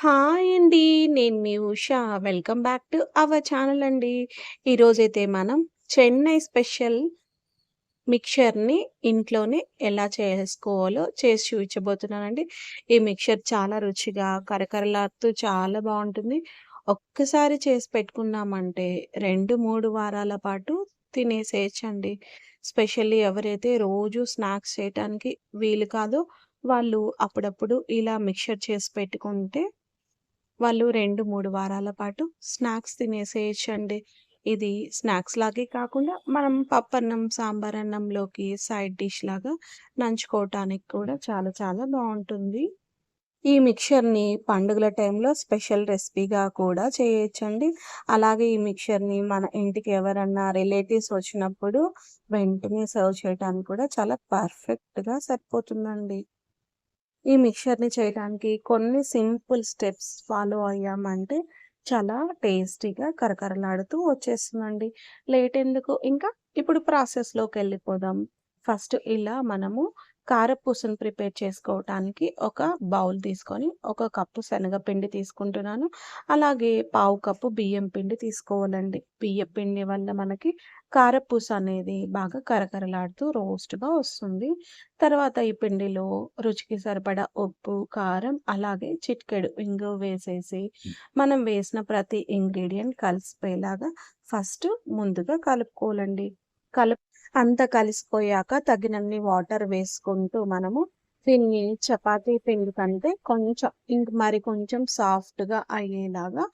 Hi అండి. నేను మీ Usha. Welcome back to our channel అండి. ఈరోజైతే మనం చెన్నై స్పెషల్ మిక్చర్‌ని ఇంట్లోనే ఎలా చేసుకోవాలో చేసి చూపించబోతున్నానండి. ఈ మిక్చర్ చాలా రుచిగా, కరకరలాడుతూ చాలా బాగుంటుంది ఒక్కసారి చేసి పెట్టుకున్నామంటే 2, 3 వారాల పాటు తినేసేయచ్చండి స్పెషల్లీ ఎవరైతే రోజు స్నాక్స్ చేయటానికి వీలు కాదో వాళ్ళు అప్పుడప్పుడు ఇలా మిక్చర్ చేసి పెట్టుకుంటే వాళ్ళు 2, 3 వారాల పాటు స్నాక్స్ తినేసేయొచ్చండి. ఇది స్నాక్స్ లాగే కాకుండా మనం పప్పన్నం, సాంబారన్నంలోకి సైడ్ డిష్ లాగా నంచుకోవటానికి కూడా చాలా చాలా బాగుంటుంది ఈ మిక్చర్‌ని పండుగల టైంలో స్పెషల్ రెసిపీగా కూడా చేయొచ్చండి. అలాగే ఈ మిక్చర్‌ని మన ఇంటికి ఎవరన్నా రిలేటివ్స్ వచ్చినప్పుడు వెంటనే సర్వ్ చేయటానికి కూడా చాలా పర్ఫెక్ట్‌గా సరిపోతుందండి. ఈ మిక్చర్‌ని చేయడానికి కొన్ని సింపుల్ స్టెప్స్ ఫాలో అయ్యామంటే చాలా టేస్టీగా కరకరలాడుతూ వచ్చేస్తుందండి. లేట్ ఎందుకు ఇంకా ఇప్పుడు ప్రాసెస్లోకి వెళ్ళిపోదాం ఫస్ట్ ఇలా మనము కారపూసను ప్రిపేర్ చేసుకోవటానికి ఒక బౌల్ తీసుకొని, ఒక కప్పు శనగపిండి తీసుకుంటున్నాను. అలాగే పావు కప్పు బియ్యం పిండి తీసుకోవాలండి. బియ్యం పిండి వల్ల మనకి కారపూస అనేది బాగా కరకరలాడుతూ రోస్ట్‌గా వస్తుంది. తర్వాత ఈ పిండిలో రుచికి సరిపడా ఉప్పు, కారం అలాగే చిటికెడు ఇంగువ వేసేసి మనం వేసిన ప్రతి ఇంగ్రీడియెంట్ కలిసిపోయేలాగా ఫస్ట్ ముందుగా కలుపుకోవాలండి. కలుప్ అంతా కలిసిపోయాక తగినన్ని వాటర్ వేసుకుంటూ మనము దీన్ని చపాతీ పిండి కంటే కొంచెం ఇంక మరి కొంచెం సాఫ్ట్‌గా అయ్యేలాగా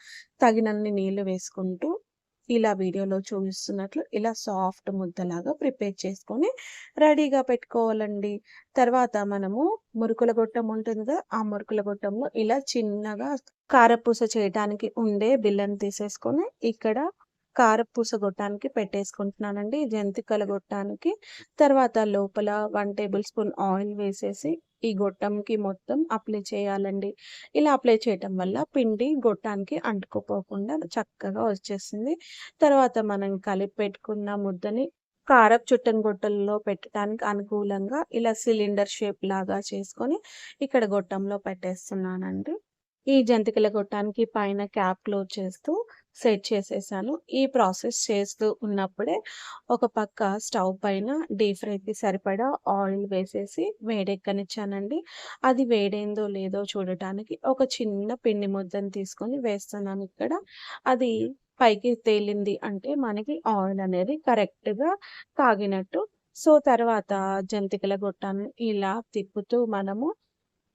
తగినన్ని నీళ్ళు వేసుకుంటూ ఇలా వీడియోలో చూపిస్తున్నట్లు ఇలా సాఫ్ట్ ముద్దలాగా ప్రిపేర్ చేసుకొని రెడీగా పెట్టుకోవాలండి. తర్వాత మనము మురుకుల గొట్టం ఉంటుంది కదా! ఆ మురుకుల గొట్టంలో ఇలా చిన్నగా కారపూస చేయడానికి ఉండే బిళ్ళని తీసేసుకొని ఇక్కడ కారపూస గొట్టానికి పెట్టేసుకుంటున్నానండి. జంతికల గొట్టానికి. తర్వాత లోపల వన్ టేబుల్ స్పూన్ ఆయిల్ వేసేసి ఈ గొట్టంకి మొత్తం అప్లై చేయాలండి. ఇలా అప్లై చేయటం వల్ల పిండి గొట్టానికి అంటుకుపోకుండా చక్కగా వచ్చేసింది తర్వాత మనం కలిపి పెట్టుకున్న ముద్దని కారపు చుట్టని గొట్టల్లో పెట్టడానికి అనుకూలంగా ఇలా సిలిండర్ షేప్ లాగా చేసుకొని ఇక్కడ గొట్టంలో పెట్టేస్తున్నానండి. ఈ జంతికల గొట్టానికి పైన క్యాప్ క్లోజ్ చేస్తూ సెట్ చేసేసాను. ఈ ప్రాసెస్ చేస్తూ ఉన్నప్పుడే ఒక పక్క స్టవ్ పైన డీప్ ఫ్రైకి సరిపడా ఆయిల్ వేసేసి వేడెక్కనిచ్చానండి. అది వేడైందో లేదో చూడటానికి ఒక చిన్న పిండి ముద్దను తీసుకొని వేస్తున్నాను ఇక్కడ. అది పైకి తేలింది అంటే మనకి ఆయిల్ అనేది కరెక్ట్‌గా కాగినట్టు. సో, తర్వాత జంతికల గొట్టాన్ని ఇలా తిప్పుతూ మనము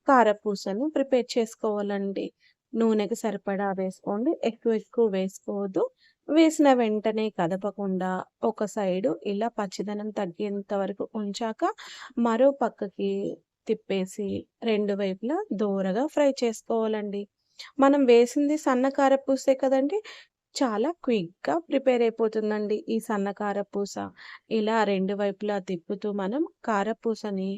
కారపూసను ప్రిపేర్ చేసుకోవాలండి. నూనెకి సరిపడా వేసుకోండి. ఎక్కువ ఎక్కువ వేసుకోవద్దు. వేసిన వెంటనే కదపకుండా ఒక సైడు ఇలా పచ్చిదనం తగ్గేంత వరకు ఉంచాక మరో పక్కకి తిప్పేసి రెండు వైపులా దోరగా ఫ్రై చేసుకోవాలండి. మనం వేసింది సన్న కారపూసే కదండీ! చాలా క్విక్‌గా ప్రిపేర్ అయిపోతుందండి ఈ సన్న కారపూస. ఇలా రెండు వైపులా తిప్పుతూ మనం కారపూసని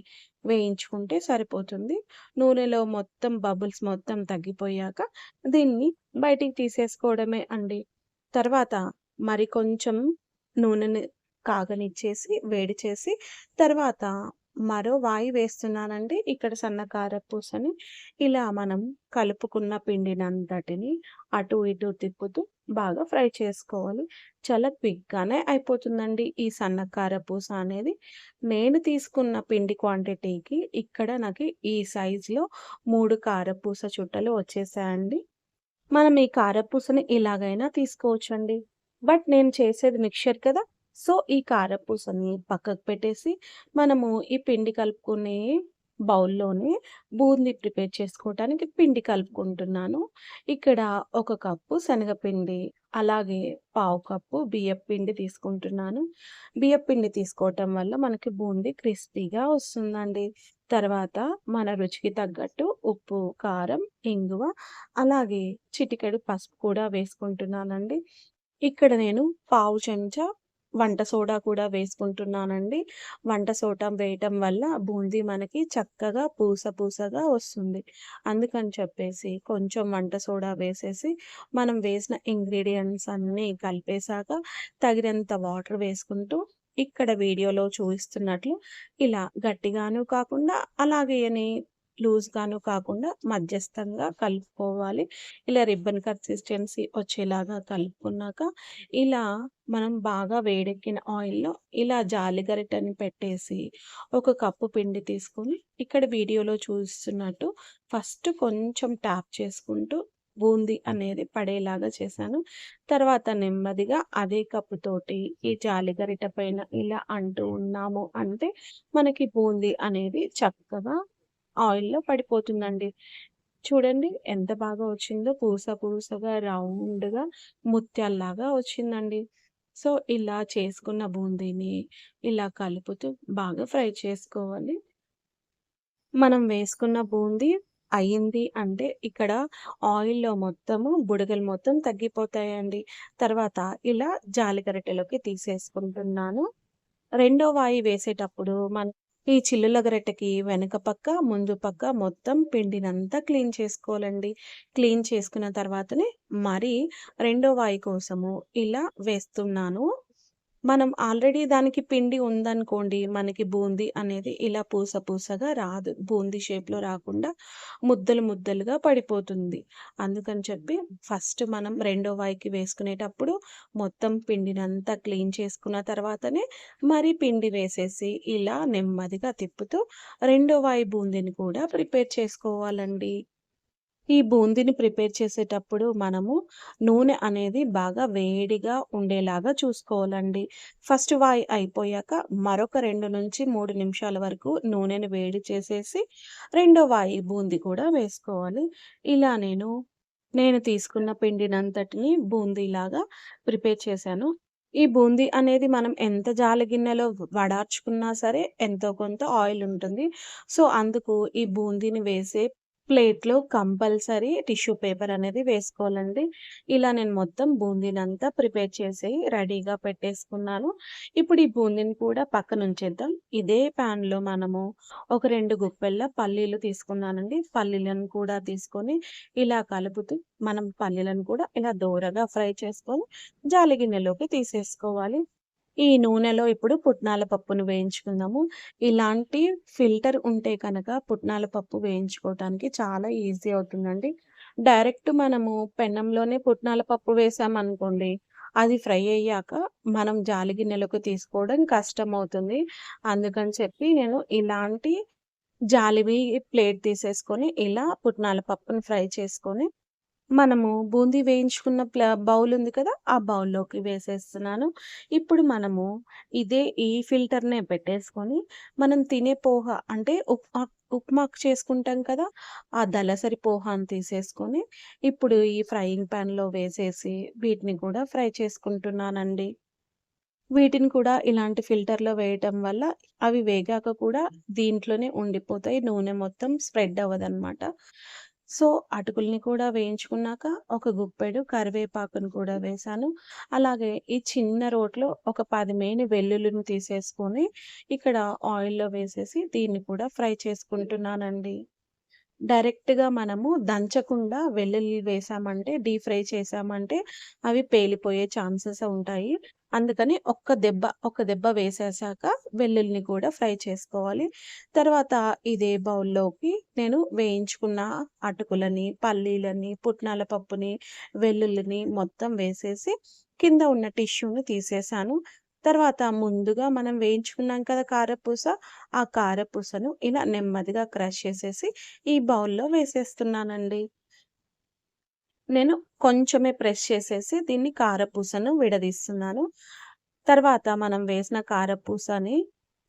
వేయించుకుంటే సరిపోతుంది. నూనెలో మొత్తం బబుల్స్ మొత్తం తగ్గిపోయాక దీన్ని బయటికి తీసేసుకోవడమే అండి. తర్వాత మరి కొంచెం నూనెని కాగనిచ్చేసి, వేడి చేసి తర్వాత మరో వాయి వేస్తున్నానండి. ఇక్కడ సన్న కారపూసని ఇలా మనం కలుపుకున్న పిండినంతటిని అటు ఇటు తిప్పుతూ బాగా ఫ్రై చేసుకోవాలి. చాలా క్విక్‌గానే అయిపోతుందండి ఈ సన్న కారపూస అనేది. నేను తీసుకున్న పిండి క్వాంటిటీకి ఇక్కడ నాకు ఈ సైజులో మూడు కారపూస చుట్టలు వచ్చేసాయండి. మనం ఈ కారపూసని ఇలాగైనా తీసుకోవచ్చండి. బట్ నేను చేసేది మిక్చర్ కదా! సో, ఈ కారపూసని పక్కకు పెట్టేసి మనము ఈ పిండి కలుపుకునే బౌల్‌లోనే బూందీ ప్రిపేర్ చేసుకోవటానికి పిండి కలుపుకుంటున్నాను. ఇక్కడ ఒక కప్పు శనగపిండి, అలాగే పావు కప్పు బియ్యపు పిండి తీసుకుంటున్నాను. బియ్యపు పిండి తీసుకోవటం వల్ల మనకి బూందీ క్రిస్పీగా వస్తుందండి. తర్వాత మన రుచికి తగ్గట్టు ఉప్పు, కారం, ఇంగువ అలాగే చిటికెడు పసుపు కూడా వేసుకుంటున్నానండి. ఇక్కడ నేను పావు చెంచా వంట సోడా కూడా వేసుకుంటున్నానండి. వంట సోడా వేయటం వల్ల బూందీ మనకి చక్కగా పూస పూసగా వస్తుంది. అందుకని చెప్పేసి కొంచెం వంట సోడా వేసేసి మనం వేసిన ఇంగ్రీడియంట్స్ అన్నీ కలిపేసాక తగినంత వాటర్ వేసుకుంటూ ఇక్కడ వీడియోలో చూపిస్తున్నట్లు ఇలా గట్టిగాను కాకుండా అలాగే అని లూజ్‌గాను కాకుండా మధ్యస్థంగా కలుపుకోవాలి. ఇలా రిబ్బన్ కన్సిస్టెన్సీ వచ్చేలాగా కలుపుకున్నాక, ఇలా మనం బాగా వేడెక్కిన ఆయిల్‌లో ఇలా జాలిగరిటని పెట్టేసి, ఒక కప్పు పిండి తీసుకొని, ఇక్కడ వీడియోలో చూస్తున్నట్టు ఫస్ట్ కొంచెం ట్యాప్ చేసుకుంటూ బూందీ అనేది పడేలాగా చేశాను. తర్వాత నెమ్మదిగా అదే కప్పుతోటి ఈ జాలిగరిట పైన ఇలా అంటూ ఉన్నాము అంటే, మనకి బూందీ అనేది చక్కగా ఆయిల్‌లో పడిపోతుందండి. చూడండి ఎంత బాగా వచ్చిందో పూస పూసగా, రౌండ్‌గా, ముత్యాల్లాగా వచ్చిందండి. సో, ఇలా చేసుకున్న బూందీని ఇలా కలుపుతూ బాగా ఫ్రై చేసుకోవాలి. మనం వేసుకున్న బూందీ అయింది అంటే, ఇక్కడ ఆయిల్‌లో మొత్తము బుడగలు మొత్తం తగ్గిపోతాయండి. తర్వాత ఇలా జాలిగరిటెలోకి తీసేసుకుంటున్నాను. రెండో వాయి వేసేటప్పుడు మనం ఈ చిల్లుల గరిటెకి వెనక పక్క, ముందు పక్క మొత్తం పిండినంతా క్లీన్ చేసుకోవాలండి. క్లీన్ చేసుకున్న తర్వాతనే మరి రెండో వాయి కోసము ఇలా వేస్తున్నాను. మనం ఆల్రెడీ దానికి పిండి ఉందనుకోండి, మనకి బూందీ అనేది ఇలా పూస పూసగా రాదు. బూందీ షేప్‌లో రాకుండా ముద్దలు ముద్దలుగా పడిపోతుంది. అందుకని చెప్పి ఫస్ట్ మనం రెండో వాయికి వేసుకునేటప్పుడు మొత్తం పిండినంతా క్లీన్ చేసుకున్న తర్వాతనే మరి పిండి వేసేసి ఇలా నెమ్మదిగా తిప్పుతూ రెండో వాయి బూందీని కూడా ప్రిపేర్ చేసుకోవాలండి. ఈ బూందీని ప్రిపేర్ చేసేటప్పుడు మనము నూనె అనేది బాగా వేడిగా ఉండేలాగా చూసుకోవాలండి. ఫస్ట్ వాయి అయిపోయాక మరొక 2-3 నిమిషాల వరకు నూనెని వేడి చేసేసి, రెండో వాయి బూందీ కూడా వేసుకోవాలి. ఇలా నేను, నేను తీసుకున్న పిండినంతటిని బూందీలాగా ప్రిపేర్ చేశాను. ఈ బూందీ అనేది మనం ఎంత జాలి గిన్నెలో వడార్చుకున్నా సరే ఎంతో కొంత ఆయిల్ ఉంటుంది. సో, అందుకు ఈ బూందీని వేసే ప్లేట్‌లో కంపల్సరీ టిష్యూ పేపర్ అనేది వేసుకోవాలండి. ఇలా నేను మొత్తం బూందీనంతా ప్రిపేర్ చేసి రెడీగా పెట్టేసుకున్నాను. ఇప్పుడు ఈ బూందీని కూడా పక్కనుంచేద్దాం. ఇదే ప్యాన్‌లో మనము ఒక రెండు గుప్పెళ్ళ పల్లీలు తీసుకున్నానండి. పల్లీలను కూడా తీసుకొని ఇలా కలుపుతూ మనం పల్లీలను కూడా ఇలా దోరగా ఫ్రై చేసుకొని జాలి గిన్నెలోకి తీసేసుకోవాలి. ఈ నూనెలో ఇప్పుడు పుట్నాల పప్పును వేయించుకుందాము. ఇలాంటి ఫిల్టర్ ఉంటే కనుక పుట్నాల పప్పు వేయించుకోవటానికి చాలా ఈజీ అవుతుందండి. డైరెక్ట్ మనము పెనంలోనే పుట్నాల పప్పు వేసామనుకోండి, అది ఫ్రై అయ్యాక మనం జాలి గిన్నెలకు తీసుకోవడం కష్టమవుతుంది. అందుకని చెప్పి నేను ఇలాంటి జాలివి ప్లేట్ తీసేసుకొని ఇలా పుట్నాల పప్పుని ఫ్రై చేసుకొని, మనము బూందీ వేయించుకున్న ప్ల బౌల్ ఉంది కదా! ఆ బౌల్‌లోకి వేసేస్తున్నాను. ఇప్పుడు మనము ఇదే ఈ ఫిల్టర్‌నే పెట్టేసుకొని, మనం తినే పోహ అంటే ఉప్మా ఉప్మాకు చేసుకుంటాం కదా! ఆ దలసరి పోహాను తీసేసుకొని, ఇప్పుడు ఈ ఫ్రైయింగ్ పాన్‌లో వేసేసి వీటిని కూడా ఫ్రై చేసుకుంటున్నానండి. వీటిని కూడా ఇలాంటి ఫిల్టర్‌లో వేయటం వల్ల అవి వేగాక కూడా దీంట్లోనే ఉండిపోతాయి. నూనె మొత్తం స్ప్రెడ్ అవ్వదనమాట. సో, అటుకుల్ని కూడా వేయించుకున్నాక ఒక గుప్పెడు కరివేపాకును కూడా వేశాను. అలాగే ఈ చిన్న రోట్లో ఒక పది మేని వెల్లుల్లిని తీసేసుకొని, ఇక్కడ ఆయిల్‌లో వేసేసి దీన్ని కూడా ఫ్రై చేసుకుంటున్నానండి. డైరెక్ట్‌గా మనము దంచకుండా వెల్లుల్లి వేసామంటే, డీప్ ఫ్రై చేశామంటే అవి పేలిపోయే ఛాన్సెస్ ఉంటాయి. అందుకని ఒక్క దెబ్బ, ఒక దెబ్బ వేసేసాక వెల్లుల్లిని కూడా ఫ్రై చేసుకోవాలి. తర్వాత ఇదే బౌల్‌లోకి నేను వేయించుకున్న అటుకులని, పల్లీలని, పుట్నాల పప్పుని, వెల్లుల్లిని మొత్తం వేసేసి కింద ఉన్న టిష్యూని తీసేసాను. తర్వాత ముందుగా మనం వేయించుకున్నాం కదా కారపూస, ఆ కారపూసను ఇలా నెమ్మదిగా క్రష్ చేసేసి ఈ బౌల్‌లో వేసేస్తున్నానండి. నేను కొంచెమే ప్రెస్ చేసేసి దీన్ని కారపూసను విడదీస్తున్నాను. తర్వాత మనం వేసిన కారపూసని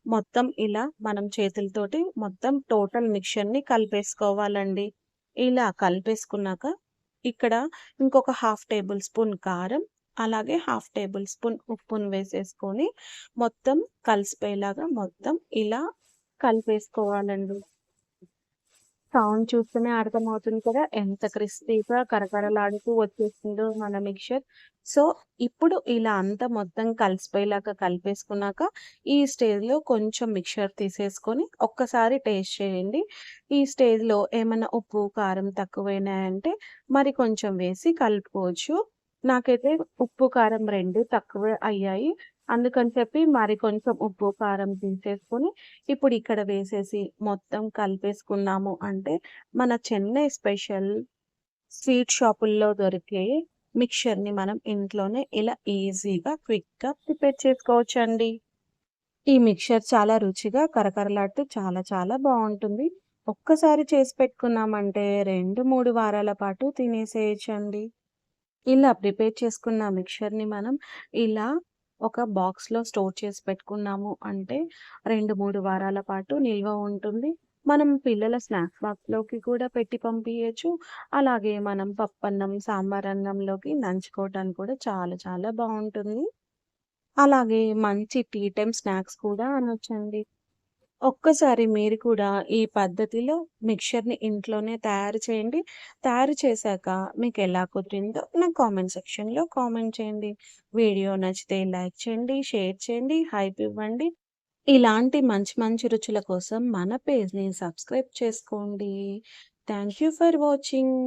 మొత్తం ఇలా మనం చేతులతోటి మొత్తం టోటల్ మిక్స్చర్‌ని కలిపేసుకోవాలండి. ఇలా కలిపేసుకున్నాక ఇక్కడ ఇంకొక హాఫ్ టేబుల్ స్పూన్ కారం, అలాగే హాఫ్ టేబుల్ స్పూన్ ఉప్పును వేసేసుకొని మొత్తం కలిసిపోయేలాగా మొత్తం ఇలా కలిపేసుకోవాలండి. సౌండ్ చూస్తేనే అర్థమవుతుంది కదా! ఎంత క్రిస్పీగా కరకరలాడుతూ వచ్చేసిందో మన మిక్చర్ సో, ఇప్పుడు ఇలా అంతా మొత్తం కలిసిపోయేలాగా కలిపేసుకున్నాక, ఈ స్టేజ్‌లో కొంచెం మిక్చర్ తీసేసుకొని ఒక్కసారి టేస్ట్ చేయండి. ఈ స్టేజ్‌లో ఏమైనా ఉప్పు, కారం తక్కువైనాయంటే మరి కొంచెం వేసి కలుపుకోవచ్చు. నాకైతే ఉప్పు, కారం రెండు తక్కువే అయ్యాయి. అందుకని చెప్పి మరి కొంచెం ఉప్పు, కారం తీసేసుకొని ఇప్పుడు ఇక్కడ వేసేసి మొత్తం కలిపేసుకున్నాము. అంటే మన చెన్నై స్పెషల్ స్వీట్ షాపుల్లో దొరికే మిక్చర్‌ని మనం ఇంట్లోనే ఇలా ఈజీగా, క్విక్‌గా ప్రిపేర్ చేసుకోవచ్చు అండి ఈ మిక్చర్ చాలా రుచిగా కరకరలాడుతూ చాలా చాలా బాగుంటుంది. ఒక్కసారి చేసి పెట్టుకున్నామంటే 2, 3 వారాల పాటు తినేసేయచ్చండి. ఇలా ప్రిపేర్ చేసుకున్న మిక్చర్‌ని మనం ఇలా ఒక బాక్స్‌లో స్టోర్ చేసి పెట్టుకున్నాము అంటే 2, 3 వారాల పాటు నిల్వ ఉంటుంది. మనం పిల్లల స్నాక్స్ బాక్స్‌లోకి కూడా పెట్టి పంపించచ్చు అలాగే మనం పప్పన్నం, సాంబార్ అన్నంలోకి నంచుకోవటానికి కూడా చాలా చాలా బాగుంటుంది అలాగే మంచి టీ టైమ్ స్నాక్స్ కూడా అనొచ్చండి. ఒక్కసారి మీరు కూడా ఈ పద్ధతిలో మిక్చర్‌ని ఇంట్లోనే తయారు చేయండి. తయారు చేశాక మీకు ఎలా కుదిరిందో నాకు కామెంట్ సెక్షన్‌లో కామెంట్ చేయండి. వీడియో నచ్చితే లైక్ చేయండి, షేర్ చేయండి, హైప్ ఇవ్వండి. ఇలాంటి మంచి మంచి రుచుల కోసం మన పేజ్‌ని సబ్స్క్రైబ్ చేసుకోండి. Thank you for watching.